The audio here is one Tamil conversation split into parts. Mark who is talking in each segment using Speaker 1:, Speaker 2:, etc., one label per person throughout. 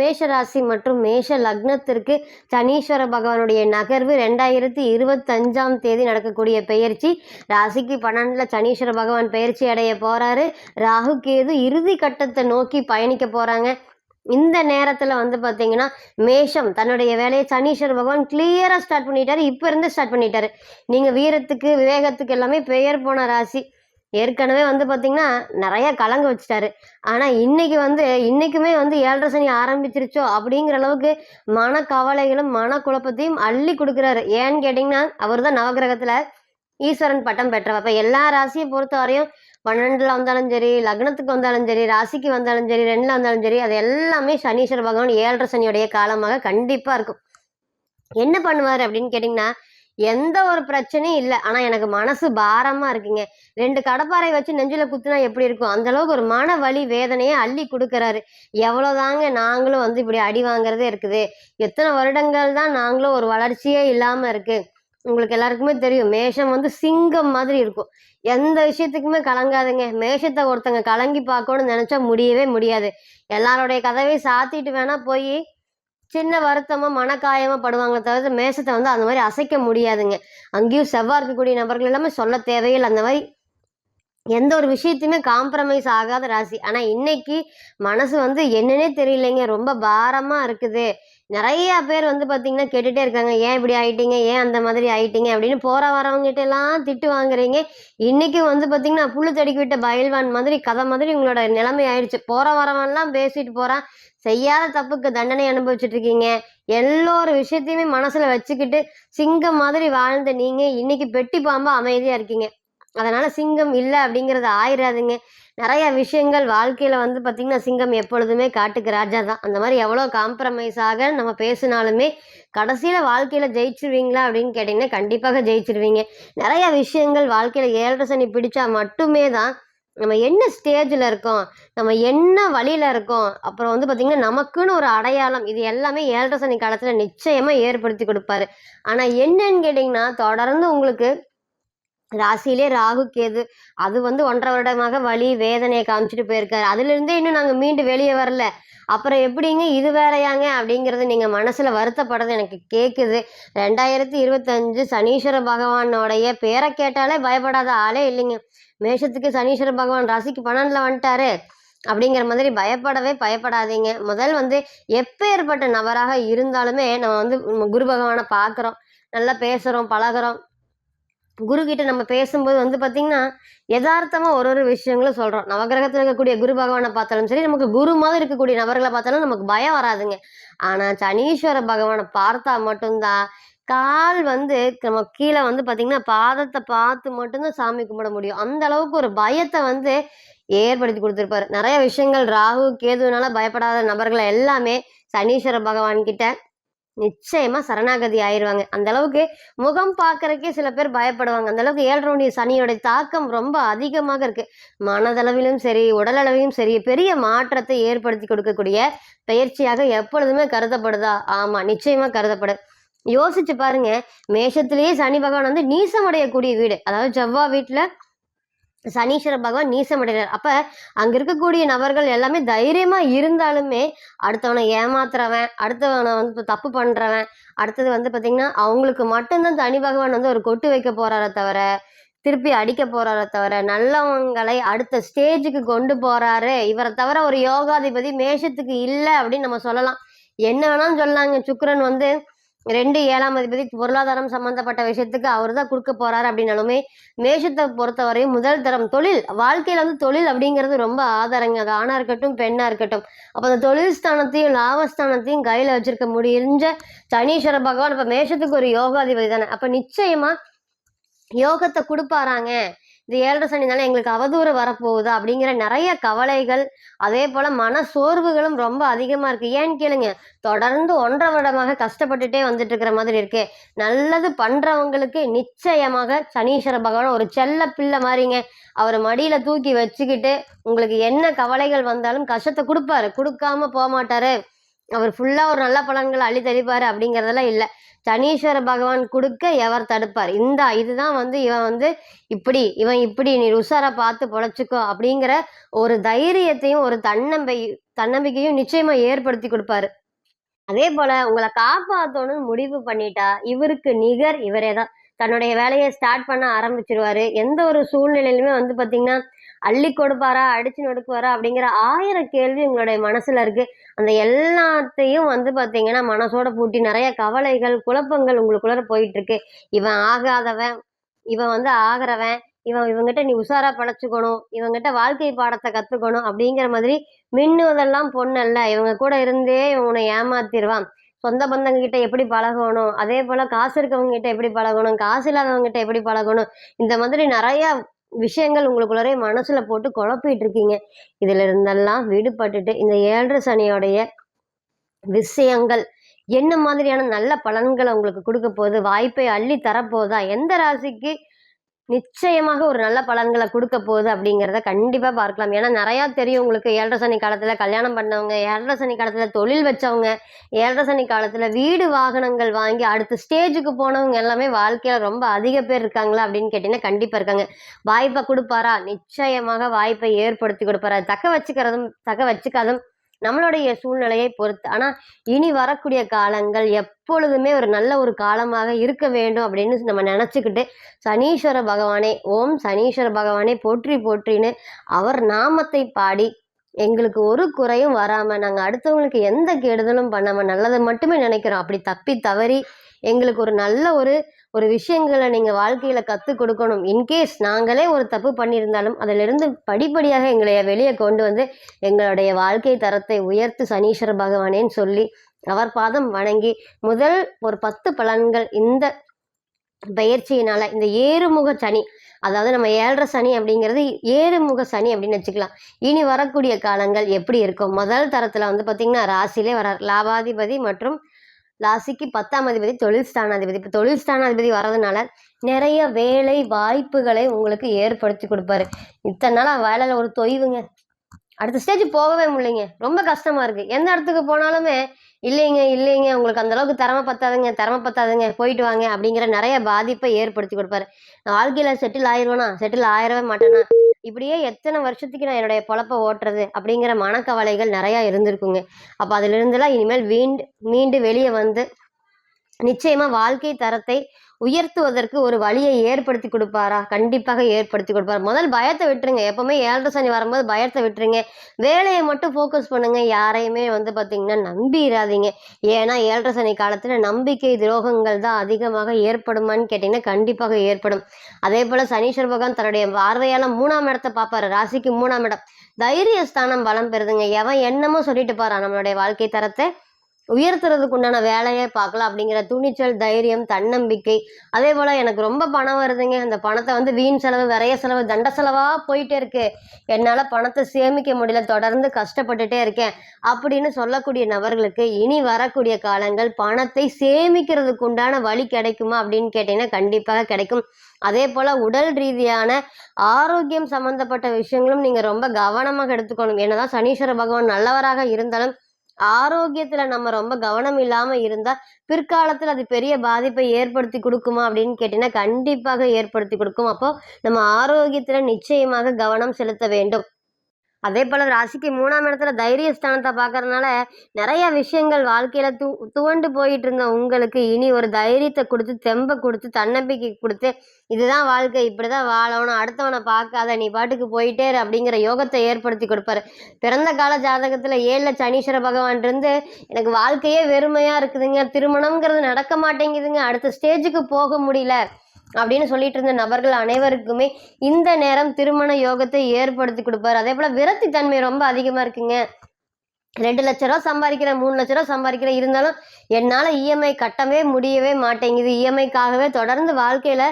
Speaker 1: மேஷ ராசி மற்றும் மேஷ லக்னத்திற்கு சனீஸ்வர பகவானுடைய நகர்வு ரெண்டாயிரத்தி இருபத்தஞ்சாம் தேதி நடக்கக்கூடிய பெயர்ச்சி. ராசிக்கு பன்னெண்டில் சனீஸ்வர பகவான் பெயர்ச்சி அடைய போறாரு. ராகு கேது இறுதி கட்டத்தை நோக்கி பயணிக்க போறாங்க. இந்த நேரத்தில் வந்து பார்த்தீங்கன்னா மேஷம் தன்னுடைய வேலையை சனீஸ்வர பகவான் கிளியராக ஸ்டார்ட் பண்ணிட்டாரு. இப்போ இருந்து ஸ்டார்ட் பண்ணிட்டாரு. நீங்கள் வீரத்துக்கு விவேகத்துக்கு எல்லாமே பெயர் போன ராசி. ஏற்கனவே வந்து பார்த்தீங்கன்னா நிறைய கலங்க வச்சுட்டாரு. ஆனால் இன்னைக்கு வந்து இன்னைக்குமே வந்து ஏழரை சனி ஆரம்பிச்சிருச்சோ அப்படிங்கிற அளவுக்கு மன கவலைகளும் மன குழப்பத்தையும் அள்ளி கொடுக்குறாரு. ஏன்னு கேட்டிங்கன்னா அவர் தான் நவகிரகத்தில் ஈஸ்வரன் பட்டம் பெற்றவர். அப்போ எல்லா ராசியை பொறுத்த வரையும் பன்னெண்டில் வந்தாலும் சரி லக்னத்துக்கு வந்தாலும் சரி ராசிக்கு வந்தாலும் சரி ரெண்டில் வந்தாலும் சரி அது எல்லாமே சனீஸ்வர பகவான் ஏழரை சனியுடைய காலமாக கண்டிப்பாக இருக்கும். என்ன பண்ணுவார் அப்படின்னு கேட்டிங்கன்னா எந்த ஒரு பிரச்சனையும் இல்லை. ஆனால் எனக்கு மனசு பாரமாக இருக்குங்க. ரெண்டு கடப்பாறை வச்சு நெஞ்சில் குத்துனா எப்படி இருக்கும்? அந்த அளவுக்கு ஒரு மன வலி வேதனையை அள்ளி கொடுக்குறாரு. எவ்வளோதாங்க நாங்களும் வந்து இப்படி அடி வாங்குறதே இருக்குது. எத்தனை வருடங்கள் தான் நாங்களும் ஒரு வளர்ச்சியே இல்லாமல் இருக்கு. உங்களுக்கு எல்லாருக்குமே தெரியும் மேஷம் வந்து சிங்கம் மாதிரி இருக்கும். எந்த விஷயத்துக்குமே கலங்காதுங்க. மேஷத்தை ஒருத்தங்க கலங்கி பார்க்கணும்னு நினச்சா முடியவே முடியாது. எல்லாருடைய கதவை சாத்திட்டு வேணா போய் சின்ன வருத்தமா மனக்காயமா படுவாங்க தவிர மேஷத்தை வந்து அந்த மாதிரி அசைக்க முடியாதுங்க. அங்கேயும் செவ்வாய் இருக்கக்கூடிய நபர்கள் எல்லாமே சொல்ல தேவையில்லை. அந்த மாதிரி எந்த ஒரு விஷயத்தையுமே காம்ப்ரமைஸ் ஆகாத ராசி. ஆனா இன்னைக்கு மனசு வந்து என்னன்னே தெரியலைங்க. ரொம்ப பாரமா இருக்குது. நிறைய பேர் வந்து பார்த்தீங்கன்னா கேட்டுகிட்டே இருக்காங்க ஏன் இப்படி ஆயிட்டீங்க? ஏன் அந்த மாதிரி ஆயிட்டீங்க? அப்படின்னு போற வரவங்ககிட்ட எல்லாம் திட்டு வாங்குறீங்க. இன்னைக்கு வந்து பார்த்தீங்கன்னா புல்லு தடுக்கி விட்ட பயில்வான் மாதிரி கதை மாதிரி உங்களோட நிலைமை ஆயிடுச்சு. போற வரவன்லாம் பேசிட்டு போறான். செய்யாத தப்புக்கு தண்டனை அனுபவிச்சுட்டு இருக்கீங்க. எல்லோரு விஷயத்தையுமே மனசுல வச்சுக்கிட்டு சிங்கம் மாதிரி வாழ்ந்த நீங்க இன்னைக்கு பெட்டி பாம்பா அமைதியா இருக்கீங்க. அதனால் சிங்கம் இல்லை அப்படிங்கிறது ஆயிடாதுங்க நிறைய விஷயங்கள் வாழ்க்கையில் வந்து பார்த்திங்கன்னா சிங்கம் எப்பொழுதுமே காட்டுக்கு ராஜா தான். அந்த மாதிரி எவ்வளோ காம்ப்ரமைஸ் ஆக நம்ம பேசினாலுமே கடைசியில் வாழ்க்கையில் ஜெயிச்சிருவீங்களா அப்படின்னு கேட்டிங்கன்னா கண்டிப்பாக ஜெயிச்சிருவீங்க. நிறைய விஷயங்கள் வாழ்க்கையில் ஏழரை சனி பிடிச்சா மட்டுமே தான் நம்ம என்ன ஸ்டேஜில் இருக்கோம் நம்ம என்ன வழியில் இருக்கோம் அப்புறம் வந்து பார்த்திங்கன்னா நமக்குன்னு ஒரு அடையாளம் இது எல்லாமே ஏழரை சனி காலத்தில் நிச்சயமாக ஏற்படுத்தி கொடுப்பாரு. ஆனால் என்னன்னு கேட்டிங்கன்னா தொடர்ந்து உங்களுக்கு ராசியிலே ராகு கேது. அது வந்து ஒன்றரை வருடமாக வலி வேதனையை காமிச்சிட்டு போயிருக்காரு. அதுலேருந்தே இன்னும் நாங்கள் மீண்டு வெளியே வரல. அப்புறம் எப்படிங்க இது வேறையாங்க அப்படிங்கிறது நீங்கள் மனசில் வருத்தப்படுறது எனக்கு கேட்குது ரெண்டாயிரத்தி இருபத்தஞ்சு சனீஸ்வர பகவானோடைய பேரை கேட்டாலே பயப்படாத ஆளே இல்லைங்க. மேஷத்துக்கு சனீஸ்வர பகவான் ராசிக்கு பன்னெண்டில் வந்துட்டாரு அப்படிங்கிற மாதிரி பயப்படவே பயப்படாதீங்க. முதல் வந்து எப்பேற்பட்ட நபராக இருந்தாலுமே நம்ம வந்து குரு பகவானை பார்க்குறோம். நல்லா பேசுகிறோம் பழகுறோம். குரு கிட்ட நம்ம பேசும்போது வந்து பார்த்திங்கன்னா யதார்த்தமாக ஒரு ஒரு விஷயங்களும் சொல்கிறோம் நவகிரகத்தில் இருக்கக்கூடிய குரு பகவானை பார்த்தாலும் சரி நமக்கு குரு மாதிரி இருக்கக்கூடிய நபர்களை பார்த்தாலும் நமக்கு பயம் வராதுங்க. ஆனால் சனீஸ்வர பகவானை பார்த்தா மட்டும்தான் கால் வந்து நம்ம கீழே வந்து பார்த்தீங்கன்னா பாதத்தை பார்த்து மட்டும்தான் சாமி கும்பிட முடியும். அந்த அளவுக்கு ஒரு பயத்தை வந்து ஏற்படுத்தி கொடுத்துருப்பாரு. நிறைய விஷயங்கள் ராகு கேதுனால பயப்படாத நபர்களை எல்லாமே சனீஸ்வர பகவான் கிட்ட நிச்சயமா சரணாகதி ஆயிருவாங்க. அந்த அளவுக்கு முகம் பார்க்கறக்கே சில பேர் பயப்படுவாங்க. அந்த அளவுக்கு ஏழரை சனியோட தாக்கம் ரொம்ப அதிகமாக இருக்கு. மனதளவிலும் சரி உடலளவிலும் சரி பெரிய மாற்றத்தை ஏற்படுத்தி கொடுக்கக்கூடிய பயிற்சியாக எப்பொழுதுமே கருதப்படுதா? ஆமா நிச்சயமா கருதப்படு யோசிச்சு பாருங்க. மேஷத்திலேயே சனி பகவான் வந்து நீசமடையக்கூடிய வீடு. அதாவது செவ்வாய் வீட்டுல சனீஸ்வர பகவான் நீசமடைகிறார் அப்ப அங்க இருக்கக்கூடிய நபர்கள் எல்லாமே தைரியமா இருந்தாலுமே அடுத்தவனை ஏமாத்துறவன் அடுத்தவனை வந்து தப்பு பண்றவன் அடுத்தது வந்து பாத்தீங்கன்னா அவங்களுக்கு மட்டும்தான் தனி பகவான் வந்து ஒரு கொட்டு வைக்க போறாரே தவிர திருப்பி அடிக்க போறாரே தவிர நல்லவங்களை அடுத்த ஸ்டேஜுக்கு கொண்டு போறாரு இவரை தவிர ஒரு யோகாதிபதி மேஷத்துக்கு இல்லை அப்படின்னு நம்ம சொல்லலாம். என்ன வேணாலும் சொல்லலாங்க. சுக்கரன் வந்து ரெண்டு ஏழாம் அதிபதி பொருளாதாரம் சம்பந்தப்பட்ட விஷயத்துக்கு அவர் தான் கொடுக்க போறாரு அப்படின்னாலுமே மேஷத்தை பொறுத்தவரையும் முதல் தரம் தொழில் வாழ்க்கையில வந்து தொழில் அப்படிங்கிறது ரொம்ப ஆதாரங்க. அது ஆணா இருக்கட்டும் பெண்ணா இருக்கட்டும். அப்போ அந்த தொழில் ஸ்தானத்தையும் லாபஸ்தானத்தையும் கையில வச்சிருக்க முடிஞ்ச சனீஸ்வர பகவான் இப்ப மேஷத்துக்கு ஒரு யோகாதிபதி தானே. அப்ப நிச்சயமா யோகத்தை கொடுப்பாராங்க. இந்த ஏழரை சனினால எங்களுக்கு அவதூறு வரப்போகுதா அப்படிங்கிற நிறைய கவலைகள் அதே போல மன சோர்வுகளும் ரொம்ப அதிகமா இருக்கு. ஏன்னு கேளுங்க தொடர்ந்து ஒன்றரை வருடமாக கஷ்டப்பட்டுட்டே வந்துட்டு இருக்கிற மாதிரி இருக்கு. நல்லது பண்றவங்களுக்கு நிச்சயமாக சனீஸ்வர பகவான் ஒரு செல்ல பிள்ளை மாதிரிங்க. அவர் மடியில தூக்கி வச்சுக்கிட்டு உங்களுக்கு என்ன கவலைகள் வந்தாலும் கஷ்டத்தை கொடுப்பாரு. கொடுக்காம போக மாட்டாரு அவர் ஃபுல்லாக ஒரு நல்ல பலன்களை அள்ளி தெளிப்பார் அப்படிங்கிறதெல்லாம் இல்லை. சனீஸ்வர பகவான் கொடுக்க எவர் தடுப்பார்? இந்த இதுதான் வந்து இவன் வந்து இப்படி இவன் இப்படி நீ உஷாரா பார்த்து பொழைச்சிக்கோ அப்படிங்கிற ஒரு தைரியத்தையும் ஒரு தன்னம்பை தன்னம்பிக்கையும் நிச்சயமா ஏற்படுத்தி கொடுப்பாரு. அதே போல உங்களை காப்பாற்றணும்னு முடிவு பண்ணிட்டா இவருக்கு நிகர் இவரே தான் தன்னுடைய வேலையை ஸ்டார்ட் பண்ண ஆரம்பிச்சிருவாரு. எந்த ஒரு சூழ்நிலையிலுமே வந்து பாத்தீங்கன்னா அள்ளி கொடுப்பாரா அடிச்சு நொடுக்குவாரா அப்படிங்கிற ஆயிரம் கேள்வி உங்களுடைய மனசுல இருக்கு. அந்த எல்லாத்தையும் வந்து பாத்தீங்கன்னா மனசோட பூட்டி நிறைய கவலைகள் குழப்பங்கள் உங்களுக்குள்ள போயிட்டு இருக்கு. இவன் ஆகாதவன் இவன் வந்து ஆகிறவன் இவன் இவங்கிட்ட நீ உஷாரா பழச்சுக்கணும் இவங்கிட்ட வாழ்க்கை பாடத்தை கத்துக்கணும் அப்படிங்கிற மாதிரி மின்னுவதெல்லாம் பொண்ணல்ல இவங்க கூட இருந்தே இவனை உன்னை ஏமாத்திடுவான். சொந்த பந்தங்க கிட்ட எப்படி பழகணும்? அதே போல காசு இருக்கவங்க கிட்ட எப்படி பழகணும்? காசு இல்லாதவங்க கிட்ட எப்படி பழகணும்? இந்த மாதிரி நிறைய விஷயங்கள் உங்களுக்குள்ளரே மனசுல போட்டு குழப்பிட்டு இருக்கீங்க இதுல இருந்தெல்லாம் விடுபட்டுட்டு இந்த ஏழரை சனியோடைய விஷயங்கள் என்ன மாதிரியான நல்ல பலன்களை உங்களுக்கு கொடுக்க போகுது? வாய்ப்பை அள்ளி தரப்போதா எந்த ராசிக்கு நிச்சயமாக ஒரு நல்ல பலன்களை கொடுக்க போகுது அப்படிங்கிறத கண்டிப்பாக பார்க்கலாம். ஏன்னா நிறையா தெரியும் உங்களுக்கு. ஏழரை சனி காலத்தில் கல்யாணம் பண்ணவங்க ஏழரை சனி காலத்தில் தொழில் வச்சவங்க ஏழரை சனி காலத்தில் வீடு வாகனங்கள் வாங்கி அடுத்த ஸ்டேஜுக்கு போனவங்க எல்லாமே வாழ்க்கையில் ரொம்ப அதிக பேர் இருக்காங்களா அப்படின்னு கேட்டிங்கன்னா கண்டிப்பாக இருக்காங்க. வாய்ப்பை கொடுப்பாரா? நிச்சயமாக வாய்ப்பை ஏற்படுத்தி கொடுப்பாரா? தக்க வச்சுக்கிறதும் தக்க வச்சுக்காதும் நம்மளுடைய சூழ்நிலையை பொறுத்து. ஆனா இனி வரக்கூடிய காலங்கள் எப்பொழுதுமே ஒரு நல்ல ஒரு காலமாக இருக்க வேண்டும் அப்படின்னு நம்ம நினச்சிக்கிட்டு சனீஸ்வர பகவானே ஓம் சனீஸ்வர பகவானே போற்றி போற்றின்னு அவர் நாமத்தை பாடி எங்களுக்கு ஒரு குறையும் வராம நாங்க அடுத்தவங்களுக்கு எந்த கெடுதலும் பண்ணாம நல்லதை மட்டுமே நினைக்கிறோம். அப்படி தப்பி தவறி எங்களுக்கு ஒரு நல்ல ஒரு ஒரு விஷயங்களை நீங்கள் வாழ்க்கையில் கற்றுக் கொடுக்கணும். இன்கேஸ் நாங்களே ஒரு தப்பு பண்ணியிருந்தாலும் அதிலிருந்து படிப்படியாக எங்களை வெளியே கொண்டு வந்து எங்களுடைய வாழ்க்கை தரத்தை உயர்த்து சனீஸ்வர பகவானேன்னு சொல்லி அவர் பாதம் வணங்கி முதல் ஒரு பத்து பலன்கள் இந்த பயிற்சியினால இந்த ஏறுமுக சனி அதாவது நம்ம ஏழரை சனி அப்படிங்கிறது ஏறுமுக சனி அப்படின்னு வச்சுக்கலாம். இனி வரக்கூடிய காலங்கள் எப்படி இருக்கும்? முதல் தரத்துல வந்து பாத்தீங்கன்னா ராசிலே வரார். லாபாதிபதி மற்றும் ராசிக்கு பத்தாம் அதிபதி தொழில் ஸ்தானாதிபதி. இப்போ தொழில் ஸ்தானாதிபதி வர்றதுனால நிறைய வேலை வாய்ப்புகளை உங்களுக்கு ஏற்படுத்தி கொடுப்பாரு. இத்தனை நாளாக வேலையில் ஒரு தொய்வுங்க. அடுத்த ஸ்டேஜ் போகவே முடியலைங்க. ரொம்ப கஷ்டமா இருக்கு. எந்த இடத்துக்கு போனாலுமே இல்லைங்க இல்லைங்க உங்களுக்கு அந்த அளவுக்கு திறமை பத்தாதுங்க திறமை பத்தாதுங்க போயிட்டு வாங்க அப்படிங்கிற நிறைய பாதிப்பை ஏற்படுத்தி கொடுப்பாரு. வாழ்க்கையில செட்டில் ஆயிடுவேனா செட்டில் ஆயிடவே மாட்டேனா? இப்படியே எத்தனை வருஷத்துக்கு நான் என்னுடைய பொழப்ப ஓட்டுறது அப்படிங்கிற மனக்கவலைகள் நிறையா இருந்திருக்குங்க. அப்போ அதுல இனிமேல் வீண்டு மீண்டு வெளியே வந்து நிச்சயமாக வாழ்க்கை தரத்தை உயர்த்துவதற்கு ஒரு வழியை ஏற்படுத்தி கொடுப்பாரா? கண்டிப்பாக ஏற்படுத்தி கொடுப்பார். முதல் பயத்தை விட்டுருங்க. எப்பவுமே ஏழரை சனி வரும்போது பயத்தை விட்டுருங்க. வேலையை மட்டும் ஃபோக்கஸ் பண்ணுங்க. யாரையுமே வந்து பார்த்தீங்கன்னா நம்பிடாதீங்க ஏன்னா ஏழரை சனி காலத்தில் நம்பிக்கை துரோகங்கள் தான் அதிகமாக ஏற்படுமான்னு கேட்டிங்கன்னா கண்டிப்பாக ஏற்படும். அதே போல சனீஸ்வர பகவான் தன்னுடைய பார்வையால மூணாம் இடத்தை பார்ப்பாரு. ராசிக்கு மூணாம் இடம். தைரிய ஸ்தானம் பலம் பெறுதுங்க. எவன் என்னமோ சொல்லிட்டு பாரா நம்மளுடைய வாழ்க்கை தரத்தை. உயர்த்துறதுக்கு உண்டான வேலையை பார்க்கலாம் அப்படிங்கிற துணிச்சல் தைரியம் தன்னம்பிக்கை. அதே போல் எனக்கு ரொம்ப பணம் வருதுங்க. அந்த பணத்தை வந்து வீண் செலவு விரைய செலவு தண்ட செலவாக போயிட்டே இருக்கு. என்னால் பணத்தை சேமிக்க முடியல. தொடர்ந்து கஷ்டப்பட்டுட்டே இருக்கேன். அப்படின்னு சொல்லக்கூடிய நபர்களுக்கு இனி வரக்கூடிய காலங்கள் பணத்தை சேமிக்கிறதுக்கு உண்டான வழி கிடைக்குமா அப்படின்னு கேட்டீங்கன்னா கண்டிப்பாக கிடைக்கும். அதே போல் உடல் ரீதியான ஆரோக்கியம் சம்மந்தப்பட்ட விஷயங்களும் நீங்கள் ரொம்ப கவனமாக எடுத்துக்கணும். என்னதான் சனீஸ்வர பகவான் நல்லவராக இருந்தாலும் ஆரோக்கியத்துல நம்ம ரொம்ப கவனம் இல்லாம இருந்தா பிற்காலத்துல அது பெரிய பாதிப்பை ஏற்படுத்தி கொடுக்குமா அப்படின்னு கேட்டீங்கன்னா கண்டிப்பாக ஏற்படுத்தி கொடுக்கும். அப்போ நம்ம ஆரோக்கியத்துல நிச்சயமாக கவனம் செலுத்த வேண்டும். அதே போல ராசிக்கு மூணாம் இடத்துல தைரிய ஸ்தானத்தை பார்க்கறதுனால நிறைய விஷயங்கள் வாழ்க்கையில து துவண்டு போயிட்டு இருந்த உங்களுக்கு இனி ஒரு தைரியத்தை கொடுத்து தெம்பை கொடுத்து தன்னம்பிக்கை கொடுத்து இதுதான் வாழ்க்கை. இப்படிதான் வாழணும். அடுத்தவனை பார்க்காத நீ பாட்டுக்கு போயிட்டே அப்படிங்கிற யோகத்தை ஏற்படுத்தி கொடுப்பாரு. பிறந்த கால ஜாதகத்துல ஏழுல சனீஸ்வர பகவான் இருந்து எனக்கு வாழ்க்கையே வெறுமையா இருக்குதுங்க. திருமணம்ங்கிறது நடக்க மாட்டேங்குதுங்க. அடுத்த ஸ்டேஜுக்கு போக முடியல. அப்படின்னு சொல்லிட்டு இருந்த நபர்கள் அனைவருக்குமே இந்த நேரம் திருமண யோகத்தை ஏற்படுத்தி கொடுப்பாரு. அதே போல விரக்தி தன்மை ரொம்ப அதிகமா இருக்குங்க. ரெண்டு லட்ச ரூபா சம்பாதிக்கிறேன் மூணு லட்ச ரூபா சம்பாதிக்கிறேன் இருந்தாலும் என்னால் இஎம்ஐ கட்டவே முடியவே மாட்டேங்குது. இஎம்ஐக்காகவே தொடர்ந்து வாழ்க்கையில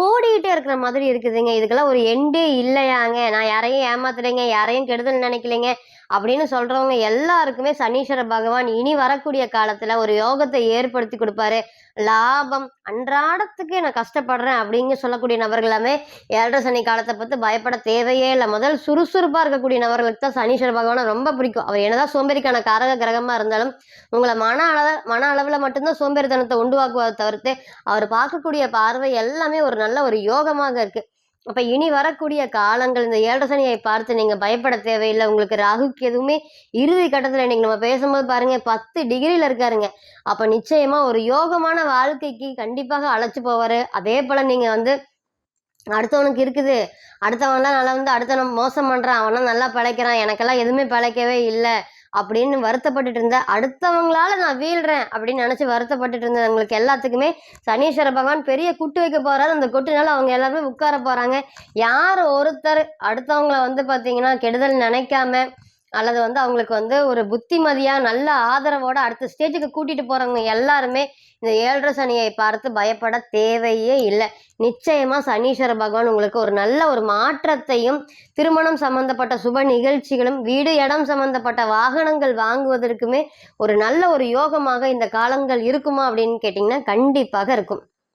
Speaker 1: ஓடிக்கிட்டே இருக்கிற மாதிரி இருக்குதுங்க. இதுக்கெல்லாம் ஒரு எண்டே இல்லையாங்க. நான் யாரையும் ஏமாத்துறேங்க. யாரையும் கெடுதல் நினைக்கலைங்க. அப்படின்னு சொல்றவங்க எல்லாருக்குமே சனீஸ்வர பகவான் இனி வரக்கூடிய காலத்துல ஒரு யோகத்தை ஏற்படுத்தி கொடுப்பாரு. லாபம் அன்றாடத்துக்கு நான் கஷ்டப்படுறேன் அப்படிங்க சொல்லக்கூடிய நபர்கள் எல்லாமே ஏழரை சனி காலத்தை பத்தி பயப்பட தேவையே இல்லை. முதல் சுறுசுறுப்பா இருக்கக்கூடிய நபர்களுக்கு தான் சனீஸ்வர பகவானை ரொம்ப பிடிக்கும். அவர் என்னதான் சோம்பேறிக்கான காரக கிரகமா இருந்தாலும் உங்களை மன அளவு மன அளவுல மட்டும்தான் சோம்பேறித்தனத்தை உண்டுவாக்குவதை தவிர்த்து அவர் பார்க்கக்கூடிய பார்வை எல்லாமே ஒரு நல்ல ஒரு யோகமாக இருக்கு. அப்போ இனி வரக்கூடிய காலங்கள் இந்த ஏழரசனியை பார்த்து நீங்கள் பயப்பட தேவையில்லை. உங்களுக்கு ராகுக்கு எதுவுமே இறுதி கட்டத்தில் இன்றைக்கி நம்ம பேசும்போது பாருங்க பத்து டிகிரியில் இருக்காருங்க. அப்போ நிச்சயமாக ஒரு யோகமான வாழ்க்கைக்கு கண்டிப்பாக அழைச்சி போவார். அதே போல் நீங்கள் வந்து அடுத்தவனுக்கு இருக்குது. அடுத்தவன்லாம் நல்லா வந்து அடுத்தவன் மோசம் பண்ணுறான் அவனா நல்லா பிழைக்கிறான். எனக்கெல்லாம் எதுவுமே பிழைக்கவே இல்லை. அப்படின்னு வருத்தப்பட்டுட்டு இருந்தேன் அடுத்தவங்களால நான் வீழ்றேன் அப்படின்னு நினச்சி வருத்தப்பட்டுட்டு இருந்தவங்களுக்கு எல்லாத்துக்குமே சனீஸ்வர பகவான் பெரிய குட்டு வைக்க போறாரு. அந்த குட்டுனால அவங்க எல்லாருமே உட்கார போறாங்க. யார் ஒருத்தர் அடுத்தவங்கள வந்து பார்த்தீங்கன்னா கெடுதல் நினைக்காம அல்லது வந்து அவங்களுக்கு வந்து ஒரு புத்திமதியா நல்ல ஆதரவோட அடுத்த ஸ்டேஜுக்கு கூட்டிட்டு போறவங்க எல்லாருமே இந்த ஏழரை சனியை பார்த்து பயப்பட தேவையே இல்லை. நிச்சயமா சனீஸ்வர பகவான் உங்களுக்கு ஒரு நல்ல ஒரு மாற்றத்தையும் திருமணம் சம்பந்தப்பட்ட சுப நிகழ்ச்சிகளும் வீடு இடம் சம்பந்தப்பட்ட வாகனங்கள் வாங்குவதற்குமே ஒரு நல்ல ஒரு யோகமாக இந்த காலங்கள் இருக்குமா அப்படின்னு கேட்டிங்கன்னா கண்டிப்பாக இருக்கும்.